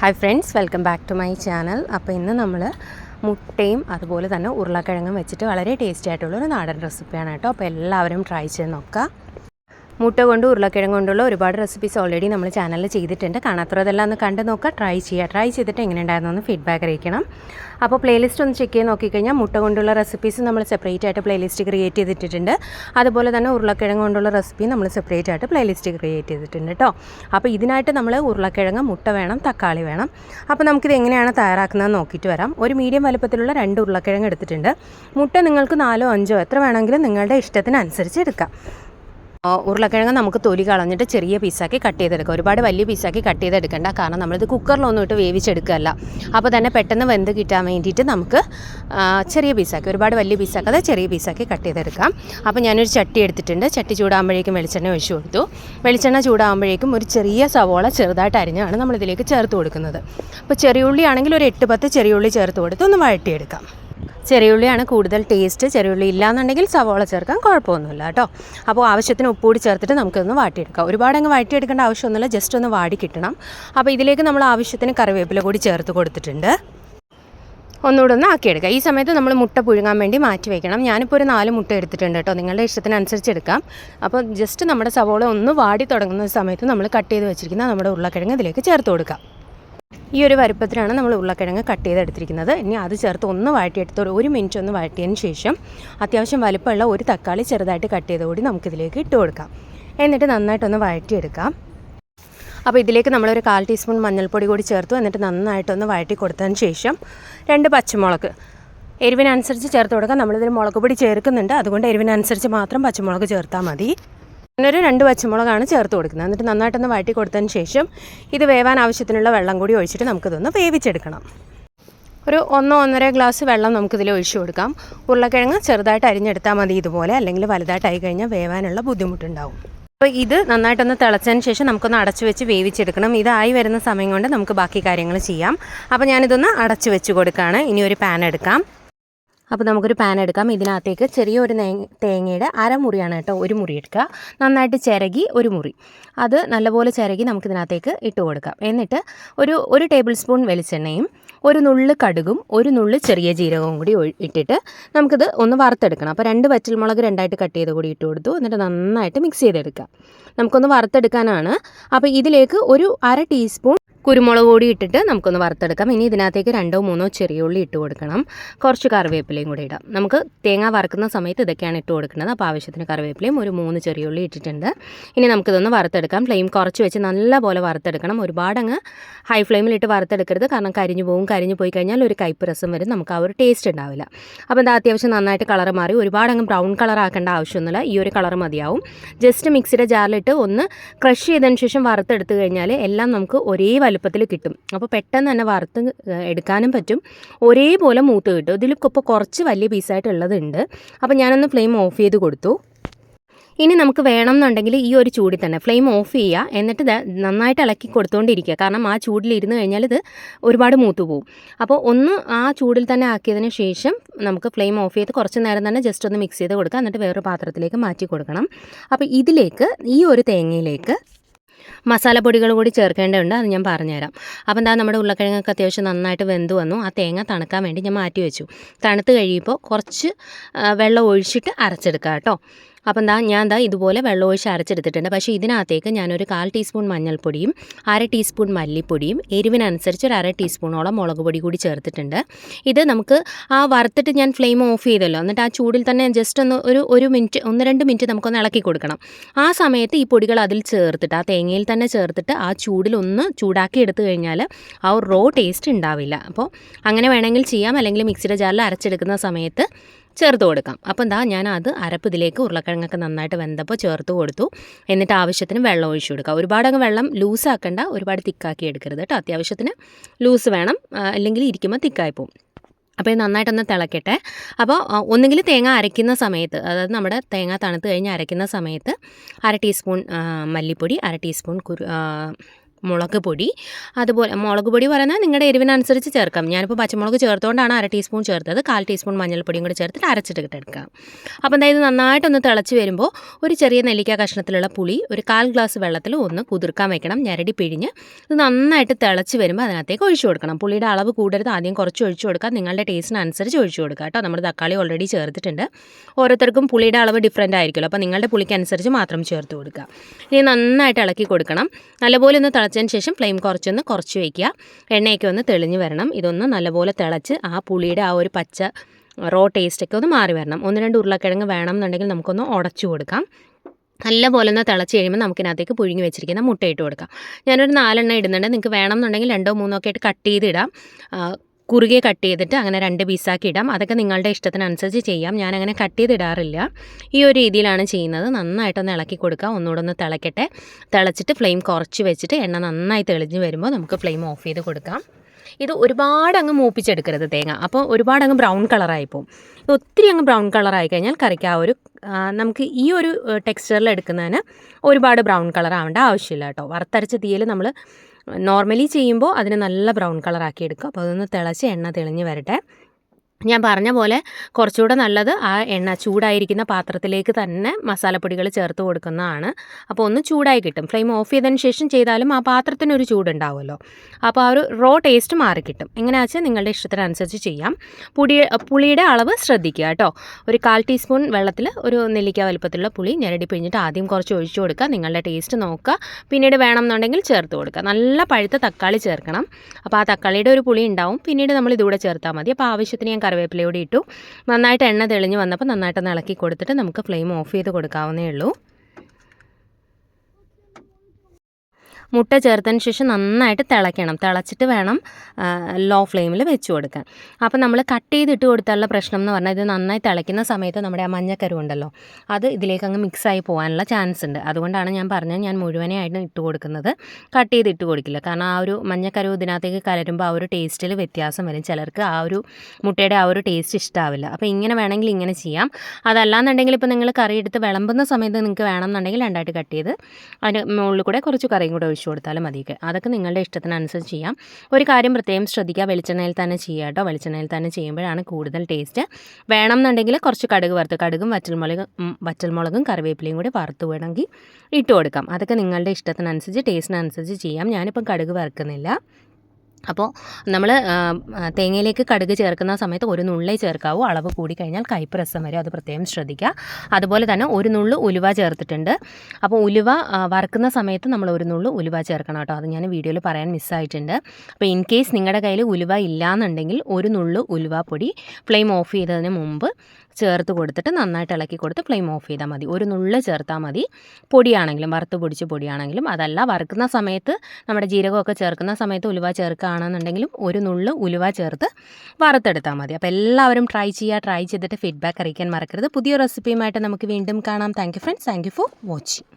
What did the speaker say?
Hi friends welcome back to my channel അപ്പോൾ ഇന്ന് നമ്മൾ മുട്ടയും അതുപോലെ തന്നെ ഉരുളക്കിഴങ്ങും വെച്ചിട്ട് വളരെ ടേസ്റ്റി ആയിട്ടുള്ള ഒരു നാടൻ റെസിപ്പിയാണ് കേട്ടോ. അപ്പോൾ എല്ലാവരും ട്രൈ ചെയ്ത് നോക്കുക മുട്ട കൊണ്ട് ഉരുളക്കിഴങ്ങ് കൊണ്ടുള്ള ഒരുപാട് റെസിപ്പീസ് ഓൾറെഡി നമ്മൾ ചാനലിൽ ചെയ്തിട്ടുണ്ട്. കാണാത്തതെല്ലാം ഒന്ന് കണ്ട് നോക്കുക. ട്രൈ ചെയ്യുക. ട്രൈ ചെയ്തിട്ട് എങ്ങനെ ഉണ്ടായിരുന്നു എന്ന് ഫീഡ്ബാക്ക് അറിയിക്കണം. അപ്പോൾ പ്ലേലിസ്റ്റ് ഒന്ന് ചെക്ക് ചെയ്ത് നോക്കിക്കഴിഞ്ഞാൽ മുട്ട കൊണ്ടുള്ള റെസിപ്പീസ് നമ്മൾ സെപ്പറേറ്റ് ആയിട്ട് പ്ലേലിസ്റ്റ് ക്രിയേറ്റ് ചെയ്തിട്ടുണ്ട് അതുപോലെ തന്നെ ഉരുളക്കിഴങ്ങ് കൊണ്ടുള്ള റെസിപ്പി നമ്മൾ സെപ്പറേറ്റ് ആയിട്ട് പ്ലേലിസ്റ്റ് ക്രിയേറ്റ് ചെയ്തിട്ടുണ്ട് കേട്ടോ അപ്പോൾ ഇതിനായിട്ട് നമ്മൾ ഉരുളക്കിഴങ്ങ് മുട്ട വേണം തക്കാളി വേണം. അപ്പോൾ നമുക്കിത് എങ്ങനെയാണ് തയ്യാറാക്കുന്നതെന്ന് നോക്കിയിട്ട് വരാം. ഒരു മീഡിയം വലുപ്പത്തിലുള്ള രണ്ട് ഉരുളക്കിഴങ്ങ് എടുത്തിട്ടുണ്ട്. മുട്ട നിങ്ങൾക്ക് നാലോ അഞ്ചോ എത്ര വേണമെങ്കിലും നിങ്ങളുടെ ഇഷ്ടത്തിനനുസരിച്ച് എടുക്കാം. ഉരുളക്കിഴങ്ങ് നമുക്ക് തൊലി കളഞ്ഞിട്ട് ചെറിയ പീസാക്കി കട്ട് ചെയ്തെടുക്കുക ഒരുപാട് വലിയ പീസാക്കി കട്ട് ചെയ്തെടുക്കേണ്ട. കാരണം നമ്മളിത് കുക്കറിലൊന്നും ഇട്ട് വേവിച്ചെടുക്കുകയല്ല. അപ്പോൾ തന്നെ പെട്ടെന്ന് വെന്ത് കിട്ടാൻ വേണ്ടിയിട്ട് നമുക്ക് ചെറിയ പീസാക്കി ഒരുപാട് വലിയ പീസാക്കാതെ ചെറിയ പീസാക്കി കട്ട് ചെയ്തെടുക്കാം. അപ്പോൾ ഞാനൊരു ചട്ടി എടുത്തിട്ടുണ്ട്. ചട്ടി ചൂടാകുമ്പോഴേക്കും വെളിച്ചെണ്ണ ഒഴിച്ചു കൊടുത്തു. വെളിച്ചെണ്ണ ചൂടാകുമ്പോഴേക്കും ഒരു ചെറിയ സവോള ചെറുതായിട്ട് അരിഞ്ഞാണ് നമ്മളിതിലേക്ക് ചേർത്ത് കൊടുക്കുന്നത്. അപ്പോൾ ചെറിയുള്ളി ആണെങ്കിൽ ഒരു എട്ട് പത്ത് ചെറിയുള്ളി ചേർത്ത് കൊടുത്ത് ഒന്ന് വഴട്ടിയെടുക്കാം ചെറിയുള്ളിയാണ് കൂടുതൽ ടേസ്റ്റ് ചെറിയുള്ളി ഇല്ലാന്നുണ്ടെങ്കിൽ സവോള ചേർക്കാൻ കുഴപ്പമൊന്നുമില്ല കേട്ടോ. അപ്പോൾ ആവശ്യത്തിന് ഉപ്പ് കൂടി ചേർത്തിട്ട് നമുക്കൊന്ന് വാട്ടിയെടുക്കാം. ഒരുപാട് അങ്ങ് വാട്ടിയെടുക്കേണ്ട ആവശ്യമൊന്നുമില്ല ജസ്റ്റ് ഒന്ന് വാടി കിട്ടണം. അപ്പോൾ ഇതിലേക്ക് നമ്മൾ ആവശ്യത്തിന് കറിവേപ്പില കൂടി ചേർത്ത് കൊടുത്തിട്ടുണ്ട്. ഒന്നുകൂടെ ഒന്ന് ആക്കിയെടുക്കുക ഈ സമയത്ത് നമ്മൾ മുട്ട പുഴുങ്ങാൻ വേണ്ടി മാറ്റി വയ്ക്കണം ഞാനിപ്പോൾ ഒരു നാല് മുട്ട എടുത്തിട്ടുണ്ട് കേട്ടോ. നിങ്ങളുടെ ഇഷ്ടത്തിനനുസരിച്ച് എടുക്കാം. അപ്പോൾ ജസ്റ്റ് നമ്മുടെ സവോള ഒന്ന് വാടി തുടങ്ങുന്ന സമയത്ത് നമ്മൾ കട്ട് ചെയ്ത് വെച്ചിരിക്കുന്ന നമ്മുടെ ഉരുളക്കിഴങ്ങ് ഇതിലേക്ക് ചേർത്ത് കൊടുക്കാം. ഈ ഒരു വലുപ്പത്തിലാണ് നമ്മൾ ഉരുളക്കിഴങ്ങ് കട്ട് ചെയ്തെടുത്തിരിക്കുന്നത്. ഇനി അത് ചേർത്ത് ഒന്ന് വഴറ്റിയെടുത്ത് ഒരു- മിനിറ്റ് ഒന്ന് വഴറ്റിയതിന് ശേഷം അത്യാവശ്യം വലുപ്പമുള്ള ഒരു തക്കാളി ചെറുതായിട്ട് കട്ട് ചെയ്തുകൂടി നമുക്കിതിലേക്ക് ഇട്ട് കൊടുക്കാം. എന്നിട്ട് നന്നായിട്ടൊന്ന് വഴറ്റിയെടുക്കാം. അപ്പോൾ ഇതിലേക്ക് നമ്മളൊരു കാൽ ടീസ്പൂൺ മഞ്ഞൾപ്പൊടി കൂടി ചേർത്തു. എന്നിട്ട് നന്നായിട്ടൊന്ന് വഴറ്റി കൊടുത്തതിന് ശേഷം രണ്ട് പച്ചമുളക്. എരിവിനനുസരിച്ച് ചേർത്ത് കൊടുക്കാം. നമ്മളിതിൽ മുളക് പൊടി ചേർക്കുന്നുണ്ട്. അതുകൊണ്ട് എരിവിനനുസരിച്ച് മാത്രം പച്ചമുളക് ചേർത്താൽ മതി. ഒരു രണ്ട് പച്ചമുളകാണ് ചേർത്ത് കൊടുക്കുന്നത്. എന്നിട്ട് നന്നായിട്ടൊന്ന് വഴറ്റി കൊടുത്തതിന് ശേഷം ഇത് വേവാൻ ആവശ്യത്തിനുള്ള വെള്ളം കൂടി ഒഴിച്ചിട്ട് നമുക്കിതൊന്ന് വേവിച്ചെടുക്കണം. ഒരു ഒന്നോ ഒന്നര ഗ്ലാസ് വെള്ളം നമുക്കിതിൽ ഒഴിച്ചു കൊടുക്കാം. ഉരുളക്കിഴങ്ങ് ചെറുതായിട്ട് അരിഞ്ഞെടുത്താൽ മതി ഇതുപോലെ അല്ലെങ്കിൽ വലുതായിട്ടായി കഴിഞ്ഞാൽ വേവാനുള്ള ബുദ്ധിമുട്ടുണ്ടാവും. അപ്പോൾ ഇത് നന്നായിട്ടൊന്ന് തിളച്ചതിന് ശേഷം നമുക്കൊന്ന് അടച്ചു വെച്ച് വേവിച്ചെടുക്കണം. ഇതായി വരുന്ന സമയം കൊണ്ട് നമുക്ക് ബാക്കി കാര്യങ്ങൾ ചെയ്യാം. അപ്പോൾ ഞാനിതൊന്ന് അടച്ചു വെച്ച് കൊടുക്കുകയാണ്. ഇനി ഒരു പാൻ എടുക്കാം. അപ്പോൾ നമുക്കൊരു പാൻ എടുക്കാം. ഇതിനകത്തേക്ക് ചെറിയൊരു തേങ്ങയുടെ അരമുറിയാണ് കേട്ടോ ഒരു മുറി എടുക്കുക. നന്നായിട്ട് ചിരകി ഒരു മുറി. അത് നല്ലപോലെ ചിരകി നമുക്കിതിനകത്തേക്ക് ഇട്ട് കൊടുക്കാം. എന്നിട്ട് ഒരു ഒരു ടേബിൾ സ്പൂൺ വെളിച്ചെണ്ണയും ഒരു നുള്ള് കടുകും ഒരു നുള്ള് ചെറിയ ജീരകവും കൂടി ഇട്ടിട്ട് നമുക്കിത് ഒന്ന് വറുത്തെടുക്കണം. അപ്പോൾ രണ്ട് വറ്റൽമുളക് രണ്ടായിട്ട് കട്ട് ചെയ്ത് കൂടി ഇട്ട് കൊടുത്തു. എന്നിട്ട് നന്നായിട്ട് മിക്സ് ചെയ്തെടുക്കാം നമുക്കൊന്ന് വറുത്തെടുക്കാനാണ്. അപ്പോൾ ഇതിലേക്ക് ഒരു അര ടീസ്പൂൺ കുരുമുളക് കൂടി ഇട്ടിട്ട് നമുക്കൊന്ന് വറുത്തെടുക്കാം. ഇനി ഇതിനകത്തേക്ക് രണ്ടോ മൂന്നോ ചെറിയ ഉള്ളി ഇട്ട് കൊടുക്കണം. കുറച്ച് കറിവേപ്പിലയും കൂടി ഇടാം. നമുക്ക് തേങ്ങ വറുക്കുന്ന സമയത്ത് ഇതൊക്കെയാണ് ഇട്ട് കൊടുക്കുന്നത്. അപ്പോൾ ആവശ്യത്തിന് കറിവേപ്പിലയും ഒരു മൂന്ന് ചെറിയ ഉള്ളി ഇട്ടിട്ടുണ്ട്. ഇനി നമുക്കിതൊന്ന് വറുത്തെടുക്കാം. ഫ്ലെയിം കുറച്ച് വെച്ച് നല്ല പോലെ വറുത്തെടുക്കണം. ഒരുപാടങ്ങ് ഹൈ ഫ്ലെയിമിലിട്ട് വറുത്തെടുക്കരുത്. കാരണം കരിഞ്ഞു പോകും കരിഞ്ഞു പോയി കഴിഞ്ഞാൽ ഒരു കയ്പ്പ് രസം വരും. നമുക്ക് ആ ഒരു ടേസ്റ്റ് ഉണ്ടാവില്ല. അപ്പോൾ എന്താ അത്യാവശ്യം നന്നായിട്ട് കളർ മാറി. ഒരുപാട് അങ്ങ് ബ്രൗൺ കളർ ആക്കേണ്ട ആവശ്യമൊന്നുമില്ല. ഈ ഒരു കളർ മതിയാവും. ജസ്റ്റ് മിക്സിയുടെ ജാറിലിട്ട് ഒന്ന് ക്രഷ് ചെയ്തതിന് ശേഷം വറുത്തെടുത്ത് കഴിഞ്ഞാൽ എല്ലാം നമുക്ക് ഒരേ വലുപ്പത്തിൽ കിട്ടും. അപ്പോൾ പെട്ടെന്ന് തന്നെ വറുത്ത് എടുക്കാനും പറ്റും. ഒരേപോലെ മൂത്ത് കിട്ടും. ഇതിൽ ഇപ്പോൾ കുറച്ച് വലിയ പീസായിട്ടുള്ളതുണ്ട് അപ്പോൾ ഞാനൊന്ന് ഫ്ലെയിം ഓഫ് ചെയ്ത് കൊടുത്തു. ഇനി നമുക്ക് വേണം എന്നുണ്ടെങ്കിൽ ഈ ഒരു ചൂടിൽ തന്നെ ഫ്ലെയിം ഓഫ് ചെയ്യുക. എന്നിട്ട് നന്നായിട്ട് ഇളക്കി കൊടുത്തുകൊണ്ടിരിക്കുക കാരണം ആ ചൂടിൽ ഇരുന്ന് കഴിഞ്ഞാൽ ഇത് ഒരുപാട് മൂത്ത് പോകും അപ്പോൾ ഒന്ന് ആ ചൂടിൽ തന്നെ ആക്കിയതിന് ശേഷം നമുക്ക് ഫ്ലെയിം ഓഫ് ചെയ്ത് കുറച്ച് നേരം തന്നെ ജസ്റ്റ് ഒന്ന് മിക്സ് ചെയ്ത് കൊടുക്കുക. എന്നിട്ട് വേറൊരു പാത്രത്തിലേക്ക് മാറ്റി കൊടുക്കണം. അപ്പോൾ ഇതിലേക്ക് ഈ ഒരു തേങ്ങയിലേക്ക് മസാലപ്പൊടികൾ കൂടി ചേർക്കേണ്ടതുണ്ട്. അത് ഞാൻ പറഞ്ഞുതരാം. അപ്പോൾ എന്താ നമ്മുടെ ഉരുളക്കിഴങ്ങൊക്കെ അത്യാവശ്യം നന്നായിട്ട് വെന്ത് വന്നു. ആ തേങ്ങ തണുക്കാൻ വേണ്ടി ഞാൻ മാറ്റി വെച്ചു. തണുത്ത് കഴിയുമ്പോൾ കുറച്ച് വെള്ളം ഒഴിച്ചിട്ട് അരച്ചെടുക്കുക കേട്ടോ. അപ്പം എന്താ ഞാൻ എന്താ ഇതുപോലെ വെള്ളം ഒഴിച്ച് അരച്ചെടുത്തിട്ടുണ്ട്. പക്ഷേ ഇതിനകത്തേക്ക് ഞാനൊരു കാൽ ടീസ്പൂൺ മഞ്ഞൾപ്പൊടിയും അര ടീസ്പൂൺ മല്ലിപ്പൊടിയും എരിവിനനുസരിച്ച് ഒരു അര ടീസ്പൂണോളം മുളക് പൊടി കൂടി ചേർത്തിട്ടുണ്ട്. ഇത് നമുക്ക് ആ വറുത്തിട്ട് ഞാൻ ഫ്ലെയിം ഓഫ് ചെയ്തല്ലോ. എന്നിട്ട് ആ ചൂടിൽ തന്നെ ജസ്റ്റ് ഒന്ന് ഒരു ഒരു മിനിറ്റ് ഒന്ന് രണ്ട് മിനിറ്റ് നമുക്കൊന്ന് ഇളക്കി കൊടുക്കണം. ആ സമയത്ത് ഈ പൊടികൾ അതിൽ ചേർത്തിട്ട് ആ തേങ്ങയിൽ തന്നെ ചേർത്തിട്ട് ആ ചൂടിൽ ഒന്ന് ചൂടാക്കി എടുത്തു കഴിഞ്ഞാൽ ആ റോ ടേസ്റ്റ് ഉണ്ടാവില്ല. അപ്പോൾ അങ്ങനെ വേണമെങ്കിൽ ചെയ്യാം. അല്ലെങ്കിൽ മിക്സിയുടെ ജാറിൽ അരച്ചെടുക്കുന്ന സമയത്ത് ചേർത്ത് കൊടുക്കാം. അപ്പം എന്താ ഞാൻ അത് അരപ്പ് ഇതിലേക്ക് ഉരുളക്കിഴങ്ങൊക്കെ നന്നായിട്ട് വെന്തപ്പോൾ ചേർത്ത് കൊടുത്തു. എന്നിട്ട് ആവശ്യത്തിന് വെള്ളം ഒഴിച്ചു കൊടുക്കുക. ഒരുപാട് അങ്ങ് വെള്ളം ലൂസാക്കണ്ട ഒരുപാട് തിക്കാക്കി എടുക്കരുത് കേട്ടോ അത്യാവശ്യത്തിന് ലൂസ് വേണം. അല്ലെങ്കിൽ ഇരിക്കുമ്പോൾ തിക്കായി പോകും അപ്പോൾ ഇത് നന്നായിട്ടൊന്ന് തിളക്കട്ടെ. അപ്പോൾ ഒന്നുകിൽ തേങ്ങ അരയ്ക്കുന്ന സമയത്ത് അതായത് നമ്മുടെ തേങ്ങ തണുത്ത് കഴിഞ്ഞ് അരയ്ക്കുന്ന സമയത്ത് അര ടീസ്പൂൺ മല്ലിപ്പൊടി അര ടീസ്പൂൺ കുരു മുളക് പൊടി. അതുപോലെ മുളക് പൊടി പറയുന്നത് നിങ്ങളുടെ എരിവിനനുസരിച്ച് ചേർക്കാം. ഞാനിപ്പോൾ പച്ചമുളക് ചേർത്തുകൊണ്ടാണ് അര ടീസ്പൂൺ ചേർത്തത്. കാൽ ടീസ്പൂൺ മഞ്ഞൾപ്പൊടിയും കൂടി ചേർത്തിട്ട് അരച്ചിട്ട് എടുക്കാം അപ്പോൾ അതായത് നന്നായിട്ടൊന്ന് തിളച്ച് വരുമ്പോൾ ഒരു ചെറിയ നെല്ലിക്ക കഷ്ണത്തിലുള്ള പുളി ഒരു കാൽ ഗ്ലാസ് വെള്ളത്തിൽ ഒന്ന് കുതിർക്കാൻ വെക്കണം. ഞരടി പിഴിഞ്ഞ് ഇത് നന്നായിട്ട് തിളച്ച് വരുമ്പോൾ അതിനകത്തേക്ക് ഒഴിച്ചു കൊടുക്കണം. പുളിയുടെ അളവ് കൂടരുത്. ആദ്യം കുറച്ച് ഒഴിച്ചു കൊടുക്കാം. നിങ്ങളുടെ ടേസ്റ്റിനനുസരിച്ച് ഒഴിച്ചു കൊടുക്കുക കേട്ടോ. നമ്മുടെ തക്കാളി ഓൾറെഡി ചേർത്തിട്ടുണ്ട്. ഓരോരുത്തർക്കും പുളിയുടെ അളവ് ഡിഫറന്റ് ആയിരിക്കുമല്ലോ. അപ്പോൾ നിങ്ങളുടെ പുളിക്കനുസരിച്ച് മാത്രം ചേർത്ത് കൊടുക്കുക ഇനി നന്നായിട്ട് ഇളക്കി കൊടുക്കണം. നല്ലപോലെ ഒന്ന് തിളച്ചതിന് ശേഷം ഫ്ലെയിം കുറച്ചൊന്ന് കുറച്ച് വയ്ക്കുക എണ്ണയൊക്കെ ഒന്ന് തെളിഞ്ഞ് വരണം. ഇതൊന്ന് നല്ലപോലെ തിളച്ച് ആ പുളിയുടെ ആ ഒരു പച്ച റോ ടേസ്റ്റൊക്കെ ഒന്ന് മാറി വരണം. ഒന്ന് രണ്ട് ഉരുളക്കിഴങ്ങ് വേണം എന്നുണ്ടെങ്കിൽ നമുക്കൊന്ന് ഉടച്ചു കൊടുക്കാം. നല്ലപോലെ ഒന്ന് തിളച്ച് കഴിയുമ്പോൾ നമുക്കിനകത്തേക്ക് പുഴുങ്ങി വെച്ചിരിക്കുന്ന മുട്ട ഇട്ട് കൊടുക്കാം. ഞാനൊരു നാലെണ്ണം ഇടുന്നുണ്ട്. നിങ്ങൾക്ക് വേണം എന്നുണ്ടെങ്കിൽ രണ്ടോ മൂന്നോ ഒക്കെ ആയിട്ട് കട്ട് ചെയ്തിടാം കുറുകെ കട്ട് ചെയ്തിട്ട് അങ്ങനെ രണ്ട് പീസാക്കി ഇടാം. അതൊക്കെ നിങ്ങളുടെ ഇഷ്ടത്തിനനുസരിച്ച് ചെയ്യാം. ഞാൻ അങ്ങനെ കട്ട് ചെയ്തിടാറില്ല. ഈ ഒരു രീതിയിലാണ് ചെയ്യുന്നത്. നന്നായിട്ടൊന്ന് ഇളക്കി കൊടുക്കുക. ഒന്നുകൂടെ ഒന്ന് തിളക്കട്ടെ. തിളച്ചിട്ട് ഫ്ലെയിം കുറച്ച് വെച്ചിട്ട് എണ്ണ നന്നായി തെളിഞ്ഞ് വരുമ്പോൾ നമുക്ക് ഫ്ലെയിം ഓഫ് ചെയ്ത് കൊടുക്കാം. ഇത് ഒരുപാട് അങ്ങ് മൂപ്പിച്ചെടുക്കരുത് തേങ്ങ. അപ്പോൾ ഒരുപാട് അങ്ങ് ബ്രൗൺ കളറായി പോകും. ഒത്തിരി അങ്ങ് ബ്രൗൺ കളറായി കഴിഞ്ഞാൽ കറിക്ക് ആ ഒരു നമുക്ക് ഈ ഒരു ടെക്സ്ചറിൽ എടുക്കുന്നതിന് ഒരുപാട് ബ്രൗൺ കളർ ആവേണ്ട ആവശ്യമില്ല കേട്ടോ. വറുത്തരച്ച തീയിൽ നമ്മൾ നോർമലി ചെയ്യുമ്പോൾ അതിന് നല്ല ബ്രൗൺ കളറാക്കി എടുക്കുക. അപ്പോൾ അതൊന്ന് തിളച്ച് എണ്ണ തെളിഞ്ഞ് വരട്ടെ. ഞാൻ പറഞ്ഞ പോലെ കുറച്ചുകൂടെ നല്ലത് ആ എണ്ണ ചൂടായിരിക്കുന്ന പാത്രത്തിലേക്ക് തന്നെ മസാലപ്പൊടികൾ ചേർത്ത് കൊടുക്കുന്നതാണ്. അപ്പോൾ ഒന്ന് ചൂടായി കിട്ടും. ഫ്ലെയിം ഓഫ് ചെയ്തതിന് ശേഷം ചെയ്താലും ആ പാത്രത്തിനൊരു ചൂടുണ്ടാവുമല്ലോ. അപ്പോൾ ആ ഒരു റോ ടേസ്റ്റ് മാറി കിട്ടും. എങ്ങനെയാ വെച്ചാൽ നിങ്ങളുടെ ഇഷ്ടത്തിനനുസരിച്ച് ചെയ്യാം. പുളി പുളിയുടെ അളവ് ശ്രദ്ധിക്കുക കേട്ടോ. ഒരു കാൽ ടീസ്പൂൺ വെള്ളത്തിൽ ഒരു നെല്ലിക്ക വലുപ്പത്തിലുള്ള പുളി ഞെരടി പിഴിഞ്ഞിട്ട് ആദ്യം കുറച്ച് ഒഴിച്ചു കൊടുക്കുക. നിങ്ങളുടെ ടേസ്റ്റ് നോക്കുക. പിന്നീട് വേണമെന്നുണ്ടെങ്കിൽ ചേർത്ത് കൊടുക്കുക. നല്ല പഴുത്ത തക്കാളി ചേർക്കണം. അപ്പോൾ ആ തക്കാളിയുടെ ഒരു പുളി ഉണ്ടാവും. പിന്നീട് നമ്മൾ ഇതുകൂടെ ചേർത്താൽ മതി. അപ്പോൾ ആവശ്യത്തിന് ഞാൻ കറിവേപ്പിലയോടെ ഇട്ടു. നന്നായിട്ട് എണ്ണ തെളിഞ്ഞ് വന്നപ്പോൾ നന്നായിട്ട് ഇളക്കി കൊടുത്തിട്ട് നമുക്ക് ഫ്ലെയിം ഓഫ് ചെയ്ത് കൊടുക്കാവുന്നേ ഉള്ളൂ. മുട്ട ചേർത്തതിന് ശേഷം നന്നായിട്ട് തിളയ്ക്കണം. തിളച്ചിട്ട് വേണം ലോ ഫ്ലെയിമിൽ വെച്ച് കൊടുക്കാൻ. അപ്പോൾ നമ്മൾ കട്ട് ചെയ്തിട്ട് കൊടുത്താലുള്ള പ്രശ്നം എന്ന് പറഞ്ഞാൽ ഇത് നന്നായി തിളയ്ക്കുന്ന സമയത്ത് നമ്മുടെ ആ മഞ്ഞക്കരു ഉണ്ടല്ലോ അത് ഇതിലേക്ക് അങ്ങ് മിക്സായി പോകാനുള്ള ചാൻസ് ഉണ്ട്. അതുകൊണ്ടാണ് ഞാൻ പറഞ്ഞത് ഞാൻ മുഴുവനായിട്ട് ഇട്ട് കൊടുക്കുന്നത്. കട്ട് ചെയ്ത് ഇട്ട് കൊടുക്കില്ല. കാരണം ആ ഒരു മഞ്ഞക്കരു ഇതിനകത്തേക്ക് കലരുമ്പോൾ ആ ഒരു ടേസ്റ്റിൽ വ്യത്യാസം വരും. ചിലർക്ക് ആ ഒരു മുട്ടയുടെ ആ ഒരു ടേസ്റ്റ് ഇഷ്ടാവില്ല. അപ്പോൾ ഇങ്ങനെ വേണമെങ്കിൽ ഇങ്ങനെ ചെയ്യാം. അതല്ലാന്നുണ്ടെങ്കിൽ ഇപ്പോൾ നിങ്ങൾ കറി എടുത്ത് വിളമ്പുന്ന സമയത്ത് നിങ്ങൾക്ക് വേണമെന്നുണ്ടെങ്കിൽ രണ്ടായിട്ട് കട്ട് ചെയ്ത് അതിന് മുകളിൽ കൂടെ കുറച്ച് കറിയും കൂടെ ഒഴിച്ചു കൊടുത്താലും മതി. അതൊക്കെ നിങ്ങളുടെ ഇഷ്ടത്തിനനുസരിച്ച് ചെയ്യാം. ഒരു കാര്യം പ്രത്യേകം ശ്രദ്ധിക്കുക. വെളിച്ചെണ്ണയിൽ തന്നെ ചെയ്യുക കേട്ടോ. വെളിച്ചെണ്ണയിൽ തന്നെ ചെയ്യുമ്പോഴാണ് കൂടുതൽ ടേസ്റ്റ്. വേണം എന്നുണ്ടെങ്കിൽ കുറച്ച് കടുക് വറുത്ത് കടുകും വറ്റൽമുളക് വറ്റൽമുളകും കറിവേപ്പിലയും കൂടി വറുത്ത് വേണമെങ്കിൽ ഇട്ട് കൊടുക്കാം. അതൊക്കെ നിങ്ങളുടെ ഇഷ്ടത്തിനനുസരിച്ച് ടേസ്റ്റിനനുസരിച്ച് ചെയ്യാം. ഞാനിപ്പം കടുക് വറുക്കുന്നില്ല. അപ്പോൾ നമ്മൾ തേങ്ങയിലേക്ക് കടുക് ചേർക്കുന്ന സമയത്ത് ഒരു നുള്ളേ ചേർക്കാവൂ. അളവ് കൂടി കഴിഞ്ഞാൽ കയ്പ്പ് രസം വരും അത് പ്രത്യേകം ശ്രദ്ധിക്കുക. അതുപോലെ തന്നെ ഒരു നുള്ളു ഉലുവ ചേർത്തിട്ടുണ്ട്. അപ്പോൾ ഉലുവ വറക്കുന്ന സമയത്ത് നമ്മൾ ഒരു നുള്ളു ഉലുവ ചേർക്കണം കേട്ടോ. അത് ഞാൻ വീഡിയോയിൽ പറയാൻ മിസ്സായിട്ടുണ്ട്. അപ്പോൾ ഇൻ കേസ് നിങ്ങളുടെ കയ്യിൽ ഉലുവ ഇല്ലാന്നുണ്ടെങ്കിൽ ഒരു നുള്ളു ഉലുവ പൊടി ഫ്ലെയിം ഓഫ് ചെയ്തതിന് മുമ്പ് ചേർത്ത് കൊടുത്തിട്ട് നന്നായിട്ട് ഇളക്കി കൊടുത്ത് ഫ്ലെയിം ഓഫ് ചെയ്താൽ മതി. ഒരു നുള്ള് ചേർത്താൽ മതി. പൊടിയാണെങ്കിലും വറുത്ത് പൊടിച്ച് പൊടിയാണെങ്കിലും അതല്ല വറുക്കുന്ന സമയത്ത് നമ്മുടെ ജീരകമൊക്കെ ചേർക്കുന്ന സമയത്ത് ഉലുവ ചേർക്കുകയാണെന്നുണ്ടെങ്കിലും ഒരു നുള്ള് ഉലുവ ചേർത്ത് വറുത്തെടുത്താൽ മതി. അപ്പോൾ എല്ലാവരും ട്രൈ ചെയ്യുക ട്രൈ ചെയ്തിട്ട് ഫീഡ്ബാക്ക് അറിയിക്കാൻ മറക്കരുത്. പുതിയ റെസിപ്പിയുമായിട്ട് നമുക്ക് വീണ്ടും കാണാം. Thank you friends thank you for watching